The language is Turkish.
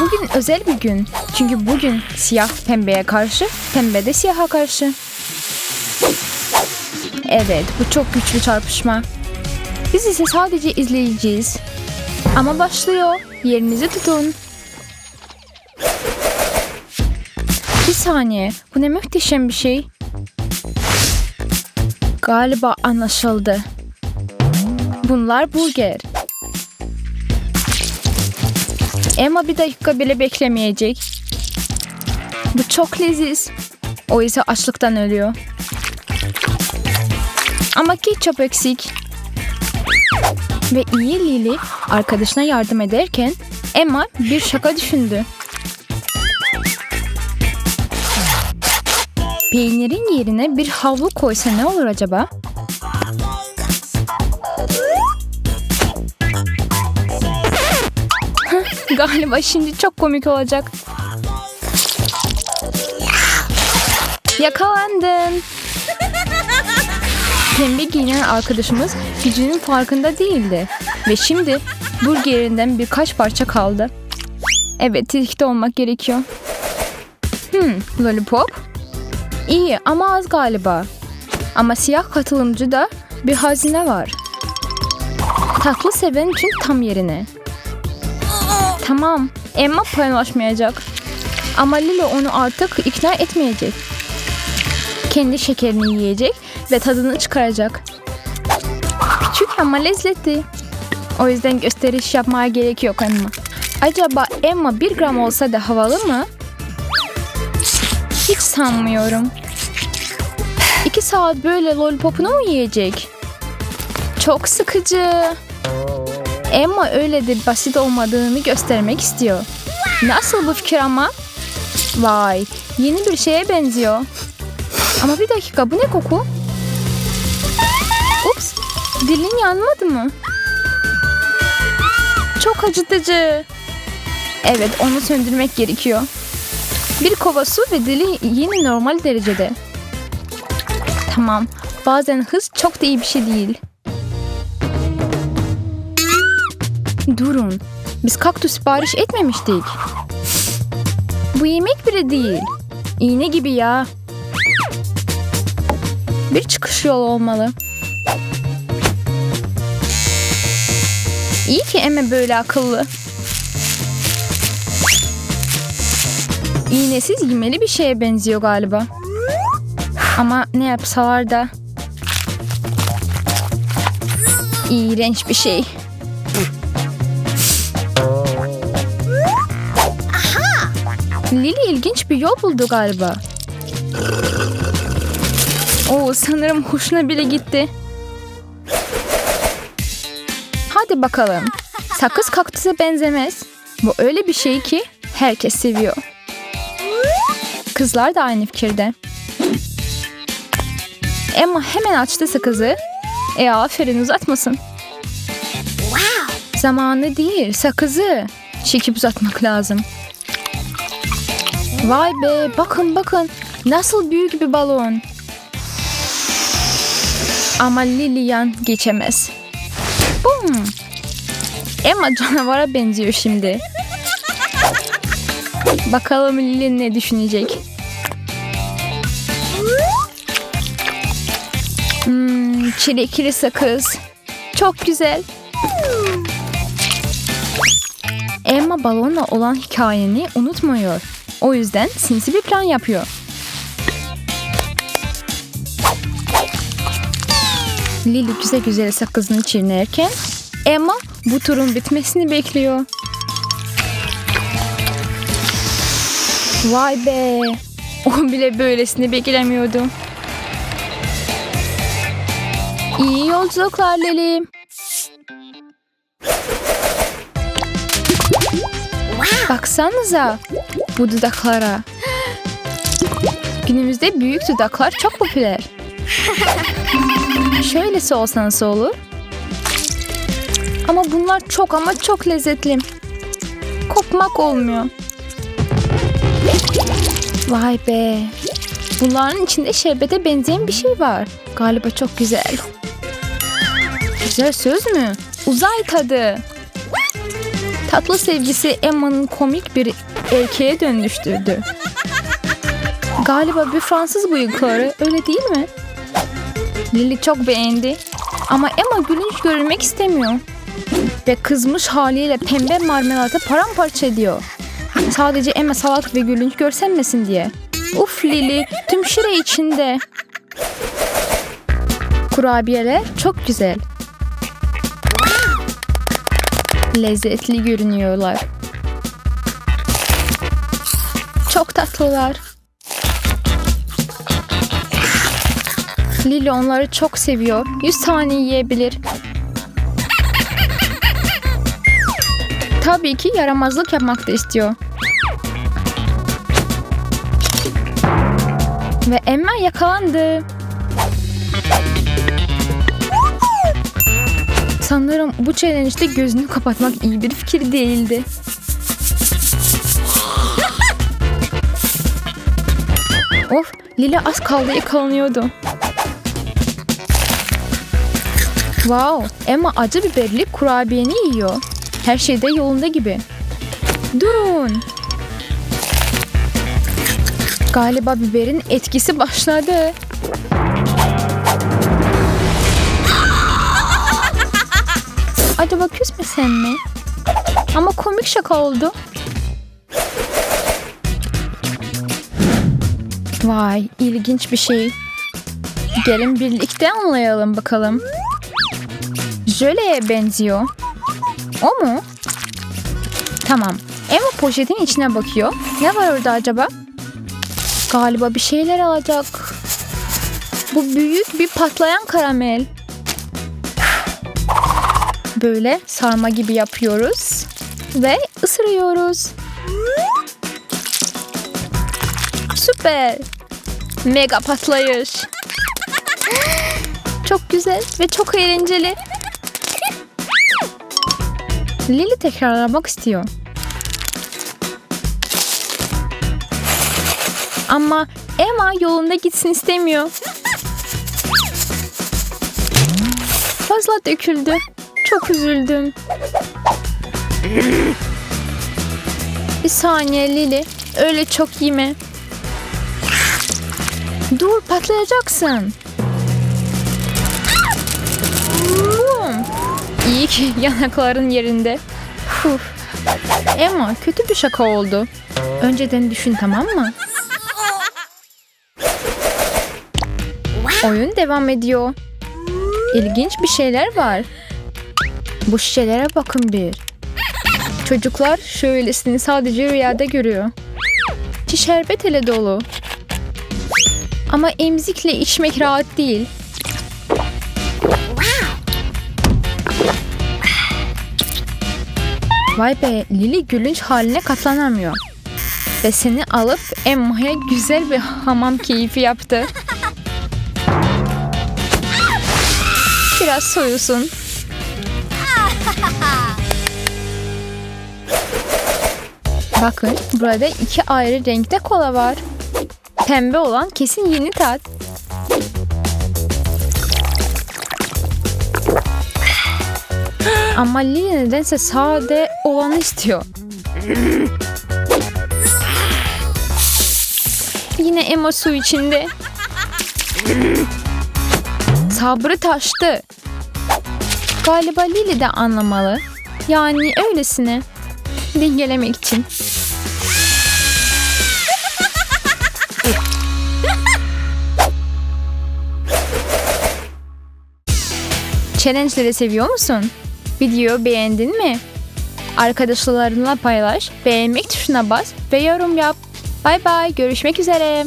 Bugün özel bir gün. Çünkü bugün siyah pembeye karşı, pembe de siyaha karşı. Evet, bu çok güçlü çarpışma. Biz ise sadece izleyeceğiz. Ama başlıyor. Yerinizi tutun. Bir saniye. Bu ne muhteşem bir şey. Galiba anlaşıldı. Bunlar burger. Emma bir dakika bile beklemeyecek. Bu çok leziz. O ise açlıktan ölüyor. Ama ketçap eksik. Ve iyi Lily arkadaşına yardım ederken Emma bir şaka düşündü. Peynirin yerine bir havlu koysa ne olur acaba? Galiba şimdi çok komik olacak. Yakalandın. Pembe giyinen arkadaşımız gücünün farkında değildi. Ve şimdi burgerinden birkaç parça kaldı. Evet, tetikte olmak gerekiyor. Hmm, lollipop. İyi ama az galiba. Ama siyah katılımcı da bir hazine var. Tatlı seven için tam yerine. Tamam, Emma paylaşmayacak. Ama Lilo onu artık ikna etmeyecek. Kendi şekerini yiyecek ve tadını çıkaracak. Küçük ama lezzetli. O yüzden gösteriş yapmaya gerek yok Emma. Acaba Emma bir gram olsa da havalı mı? Hiç sanmıyorum. İki saat böyle lollipopunu mu yiyecek? Çok sıkıcı. Emma öyle de basit olmadığını göstermek istiyor. Nasıl bu fikir ama? Vay, yeni bir şeye benziyor. Ama bir dakika, bu ne koku? Ups, dilin yanmadı mı? Çok acıtıcı. Evet, onu söndürmek gerekiyor. Bir kova su ve dili yeni normal derecede. Tamam, bazen hız çok da iyi bir şey değil. Durun, biz kaktüs sipariş etmemiştik. Bu yemek bile değil. İğne gibi ya. Bir çıkış yolu olmalı. İyi ki Eme böyle akıllı. İğnesiz yemeli bir şeye benziyor galiba. Ama ne yapsalar da... İğrenç bir şey. Bir yol buldu galiba. Oo, sanırım hoşuna bile gitti. Hadi bakalım. Sakız kaktüse benzemez. Bu öyle bir şey ki herkes seviyor. Kızlar da aynı fikirde. Emma hemen açtı sakızı. E aferin uzatmasın. Zamanı değil sakızı. Çekip uzatmak lazım. Vay be bakın bakın nasıl büyük bir balon. Ama Lilian geçemez. Bum. Emma canavara benziyor şimdi. Bakalım Lili ne düşünecek. Hmm, çilekli sakız. Çok güzel. Emma balonla olan hikayeni unutmuyor. O yüzden sinsi bir plan yapıyor. Lily güzel güzel sakızını çiğnerken Emma bu turun bitmesini bekliyor. Vay be. O bile böylesini beklemiyordu. İyi yolculuklar Lily. Baksanıza bu dudaklara. Günümüzde büyük dudaklar çok popüler. Şöylesi olsa nasıl olur? Ama bunlar çok ama çok lezzetli. Kopmak olmuyor. Vay be. Bunların içinde şerbete benzeyen bir şey var. Galiba çok güzel. Güzel söz mü? Uzay tadı. Tatlı sevgisi Emma'nın komik bir erkeğe dönüştürdü. Galiba bir Fransız bıyıkları öyle değil mi? Lily çok beğendi. Ama Emma gülünç görünmek istemiyor. Ve kızmış haliyle pembe marmelatı paramparça ediyor. Sadece Emma salak ve gülünç görsenmesin diye. Uf Lily tüm şire içinde. Kurabiyeler çok güzel. Lezzetli görünüyorlar. Çok tatlılar. Lily onları çok seviyor. 100 tane yiyebilir. Tabii ki yaramazlık yapmak da istiyor. Ve Emma yakalandı. Sanırım bu challenge'de gözünü kapatmak iyi bir fikir değildi. Of, Lila az kaldı yakalanıyordu. Wow, Emma acı biberli kurabiyeni yiyor. Her şey de yolunda gibi. Durun. Galiba biberin etkisi başladı. Acaba küsmesen mi? Ama komik şaka oldu. Vay, ilginç bir şey. Gelin birlikte anlayalım bakalım. Jöleye benziyor. O mu? Tamam. Emma poşetin içine bakıyor. Ne var orada acaba? Galiba bir şeyler alacak. Bu büyük bir patlayan karamel. Böyle sarma gibi yapıyoruz. Ve ısırıyoruz. Süper. Mega patlayış. Çok güzel ve çok eğlenceli. Lily tekrarlamak istiyor. Ama Emma yolunda gitsin istemiyor. Fazla döküldü. Çok üzüldüm. Bir saniye Lily. Öyle çok yeme. Dur patlayacaksın. Bum. İyi ki yanakların yerinde. Uf. Emma kötü bir şaka oldu. Önceden düşün tamam mı? Oyun devam ediyor. İlginç bir şeyler var. Bu şişelere bakın bir. Çocuklar şöylesini sadece rüyada görüyor. İçi şerbet ile dolu. Ama emzikle içmek rahat değil. Vay be Lily gülünç haline katlanamıyor. Ve seni alıp Emma'ya güzel bir hamam keyfi yaptı. Biraz soyulsun. Bakın burada iki ayrı renkte kola var. Pembe olan kesin yeni tat. Ama Lili nedense sade olanı istiyor. Yine Emma su içinde. Sabrı taştı. Galiba Lili de anlamalı. Yani öylesine. Dengelemek için. Challenge'leri seviyor musun? Videoyu beğendin mi? Arkadaşlarınla paylaş, beğenmek tuşuna bas ve yorum yap. Bay bay, görüşmek üzere.